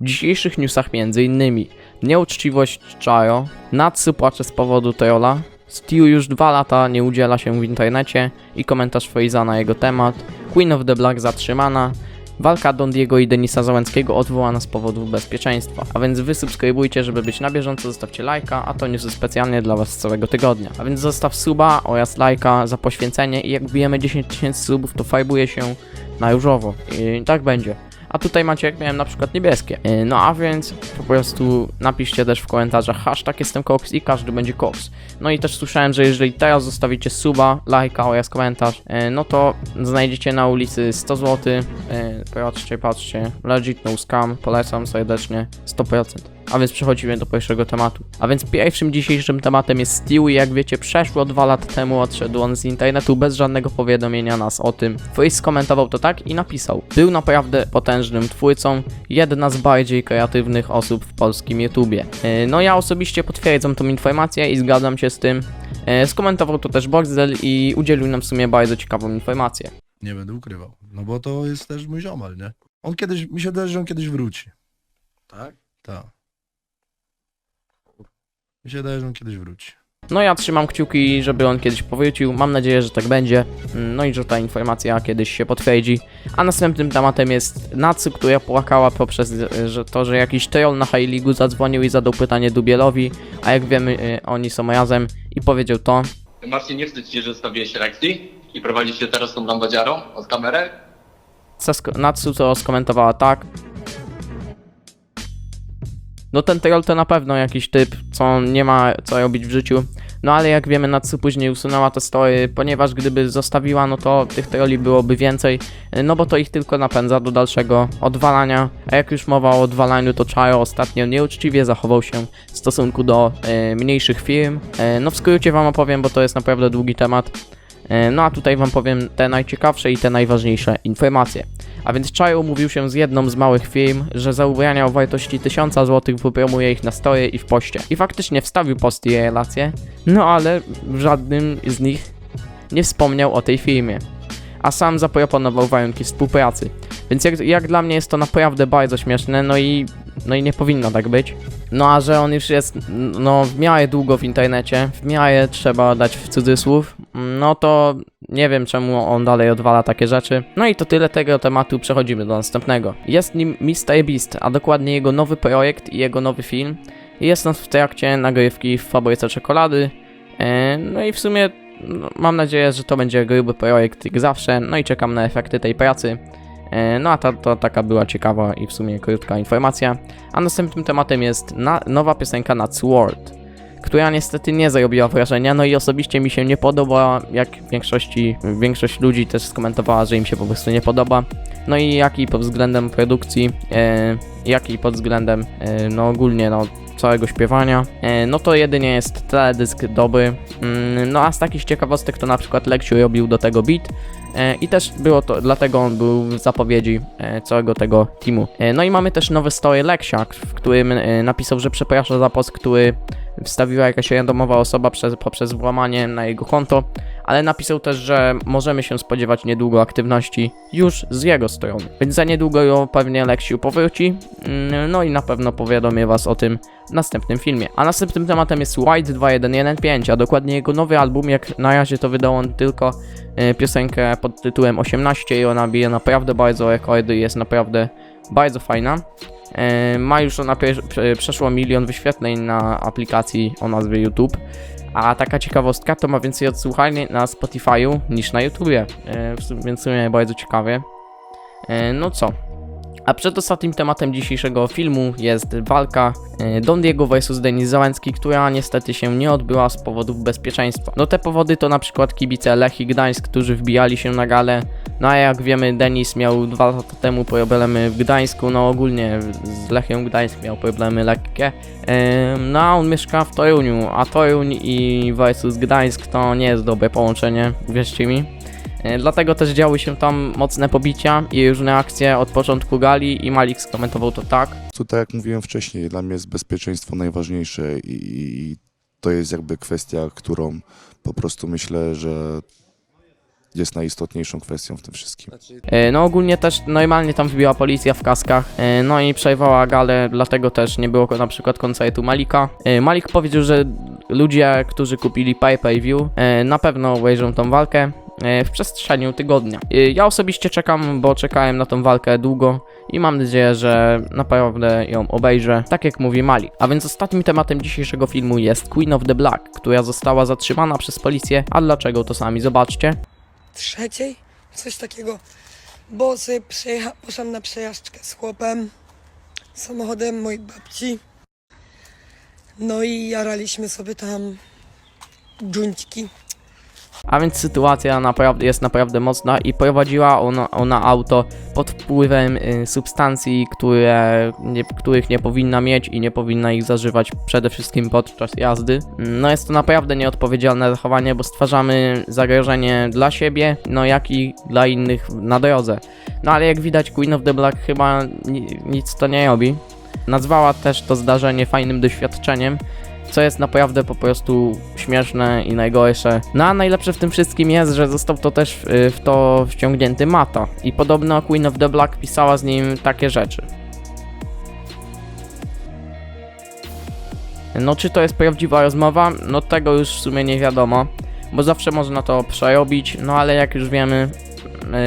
W dzisiejszych newsach m.in. nieuczciwość Chayo, Natsu płacze z powodu trolla, Stu już dwa lata nie udziela się w internecie i komentarz Freeza na jego temat, Queen of the Black zatrzymana, walka Don Diego i Denisa Załęckiego odwołana z powodów bezpieczeństwa. A więc wy subskrybujcie, żeby być na bieżąco, zostawcie lajka, a to newsy specjalnie dla was z całego tygodnia. A więc zostaw suba oraz lajka za poświęcenie i jak wbijemy 10 tysięcy subów, to fajbuje się na różowo. I tak będzie. A tutaj macie, jak miałem na przykład niebieskie. Yy, No a więc po prostu napiszcie też w komentarzach hashtag jestem Cox i każdy będzie Cox. No i też słyszałem, że jeżeli teraz zostawicie suba, lajka oraz komentarz, yy, no to znajdziecie na ulicy 100 zł. Yy, Patrzcie, patrzcie. Legit, no scam, polecam serdecznie, 100%. A więc przechodzimy do pierwszego tematu. A więc pierwszym dzisiejszym tematem jest Stewie. Jak wiecie, przeszło dwa lata temu odszedł on z internetu bez żadnego powiadomienia nas o tym. Freeze skomentował to tak i napisał. Był naprawdę potężnym twórcą, jedna z bardziej kreatywnych osób w polskim YouTubie. Yy, No ja osobiście potwierdzam tą informację i zgadzam się z tym. Yy, Skomentował to też Boxdel i udzielił nam w sumie bardzo ciekawą informację. Nie będę ukrywał. No bo to jest też mój ziomal, nie? On kiedyś, mi się wydaje, że on kiedyś wróci. Tak? Tak. Mi się wydaje, że on kiedyś wróci. No ja trzymam kciuki, żeby on kiedyś powrócił. Mam nadzieję, że tak będzie. No i że ta informacja kiedyś się potwierdzi. A następnym tematem jest Natsu, która płakała poprzez że to, że jakiś troll na High League zadzwonił i zadał pytanie Dubielowi, a jak wiemy, e, oni są razem i powiedział to. Marcin, nie wstydź się, że zostawiłeś Rexy i prowadzisz się teraz tą lambadziarą od kamerę? Natsu to skomentowała tak. No ten troll to na pewno jakiś typ, co nie ma co robić w życiu. No ale jak wiemy, Natsu później usunęła te story, ponieważ gdyby zostawiła, no to tych trolli byłoby więcej, no bo to ich tylko napędza do dalszego odwalania. A jak już mowa o odwalaniu, to Chayo ostatnio nieuczciwie zachował się w stosunku do e, mniejszych firm. E, no w skrócie wam opowiem, bo to jest naprawdę długi temat. E, No a tutaj wam powiem te najciekawsze i te najważniejsze informacje. A więc Chayo umówił się z jedną z małych firm, że za ubrania o wartości 1000 zł wypromuje ich na story i w poście. I faktycznie wstawił posty i relacje, no ale w żadnym z nich nie wspomniał o tej firmie. A sam zaproponował warunki współpracy. Więc jak, jak dla mnie jest to naprawdę bardzo śmieszne, no i, no i nie powinno tak być. No a że on już jest no w miarę długo w internecie, w miarę trzeba dać w cudzysłów, no to nie wiem czemu on dalej odwala takie rzeczy. No i to tyle tego tematu, przechodzimy do następnego. Jest nim Mr. Beast, a dokładnie jego nowy projekt i jego nowy film. Jest on w trakcie nagrywki w fabryce czekolady. E, No i w sumie no, mam nadzieję, że to będzie gruby projekt jak zawsze, no i czekam na efekty tej pracy. E, No a ta, to taka była ciekawa i w sumie krótka informacja. A następnym tematem jest na, nowa piosenka na Sword, która niestety nie zrobiła wrażenia, no i osobiście mi się nie podoba, jak większości, większość ludzi też skomentowała, że im się po prostu nie podoba. No i jak i pod względem produkcji, e, jak i pod względem, e, no ogólnie, no całego śpiewania, e, no to jedynie jest teledysk dobry. Mm, No a z takich ciekawostek to na przykład Leksiu robił do tego beat, I też było to, dlatego on był w zapowiedzi całego tego teamu. No i mamy też nowy story Leksia, w którym napisał, że przeprasza za post, który wstawiła jakaś randomowa osoba przez, poprzez włamanie na jego konto, ale napisał też, że możemy się spodziewać niedługo aktywności już z jego strony. Więc za niedługo ją pewnie Leksiu powróci, Mm, no i na pewno powiadomię was o tym w następnym filmie. A następnym tematem jest White 2115, a dokładnie jego nowy album, jak na razie to wydał on tylko e, piosenkę pod tytułem 18 i ona bije naprawdę bardzo rekordy jest naprawdę bardzo fajna. E, Ma już ona przeszło milion wyświetleń na aplikacji o nazwie YouTube. A taka ciekawostka to ma więcej odsłuchań na Spotify'u niż na YouTubie, e, więc w sumie bardzo ciekawie. E, No co? A przedostatnim tematem dzisiejszego filmu jest walka e, Don Diego vs Denis Załęcki, która niestety się nie odbyła z powodów bezpieczeństwa. No te powody to na przykład kibice Lechii Gdańsk, którzy wbijali się na galę. No a jak wiemy Denis miał dwa lata temu problemy w Gdańsku, no ogólnie z Lechią Gdańsk miał problemy lekkie. No a on mieszka w Toruniu, a Toruń i versus Gdańsk to nie jest dobre połączenie, wierzcie mi. E, Dlatego też działy się tam mocne pobicia i różne akcje od początku gali i Malik skomentował to tak. To tak jak mówiłem wcześniej, dla mnie jest bezpieczeństwo najważniejsze i, i to jest jakby kwestia, którą po prostu myślę, że jest najistotniejszą kwestią w tym wszystkim. E, No ogólnie też normalnie tam wbiła policja w kaskach, e, no i przejęła galę, dlatego też nie było na przykład koncertu Malika. E, Malik powiedział, że ludzie, którzy kupili pay per view, e, na pewno obejrzą tą walkę w przestrzeni tygodnia. E, Ja osobiście czekam, bo czekałem na tą walkę długo i mam nadzieję, że naprawdę ją obejrzę, tak jak mówi Malik. A więc ostatnim tematem dzisiejszego filmu jest Queen of the Black, która została zatrzymana przez policję, a dlaczego to sami zobaczcie. trzeciej, coś takiego, bo sobie przejecha- poszłam na przejażdżkę z chłopem, samochodem mojej babci. No i jaraliśmy sobie tam dżuńćki. A więc sytuacja naprawdę jest naprawdę mocna i prowadziła ona, ona auto pod wpływem y, substancji, które nie, których nie powinna mieć i nie powinna ich zażywać przede wszystkim podczas jazdy. No jest to naprawdę nieodpowiedzialne zachowanie, bo stwarzamy zagrożenie dla siebie, no jak i dla innych na drodze. No ale jak widać Queen of the Black chyba ni- nic to nie robi. Nazwała też to zdarzenie fajnym doświadczeniem, co jest naprawdę po prostu śmieszne i najgorsze. No a najlepsze w tym wszystkim jest, że został to też y, w to wciągnięty Mata i podobno Queen of the Black pisała z nim takie rzeczy. No czy to jest prawdziwa rozmowa? No tego już w sumie nie wiadomo, bo zawsze można to przerobić, no ale jak już wiemy,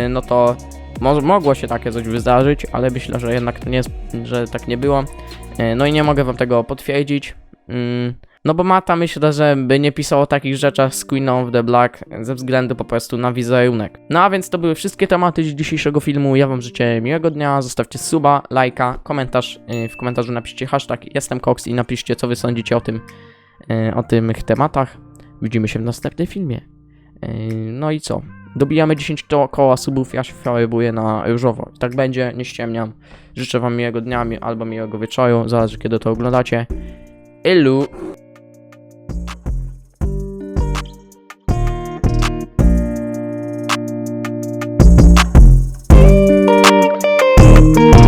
y, no to mo- mogło się takie coś wydarzyć, ale myślę, że jednak to nie jest, że tak nie było. Y, No i nie mogę wam tego potwierdzić. Mm, no bo Mata myślę, że by nie pisał o takich rzeczach z Queen of the Black ze względu po prostu na wizerunek. No a więc to były wszystkie tematy z dzisiejszego filmu. Ja wam życzę miłego dnia, zostawcie suba, lajka, komentarz. Yy, W komentarzu napiszcie hashtag jestem Cox i napiszcie co wy sądzicie o tym, yy, o tych tematach. Widzimy się w następnym filmie. Yy, No i co? Dobijamy 10 to koła subów, ja się farybuję na różowo. Tak będzie, nie ściemniam. Życzę wam miłego dnia albo miłego wieczoru, zależy kiedy to oglądacie. Elu.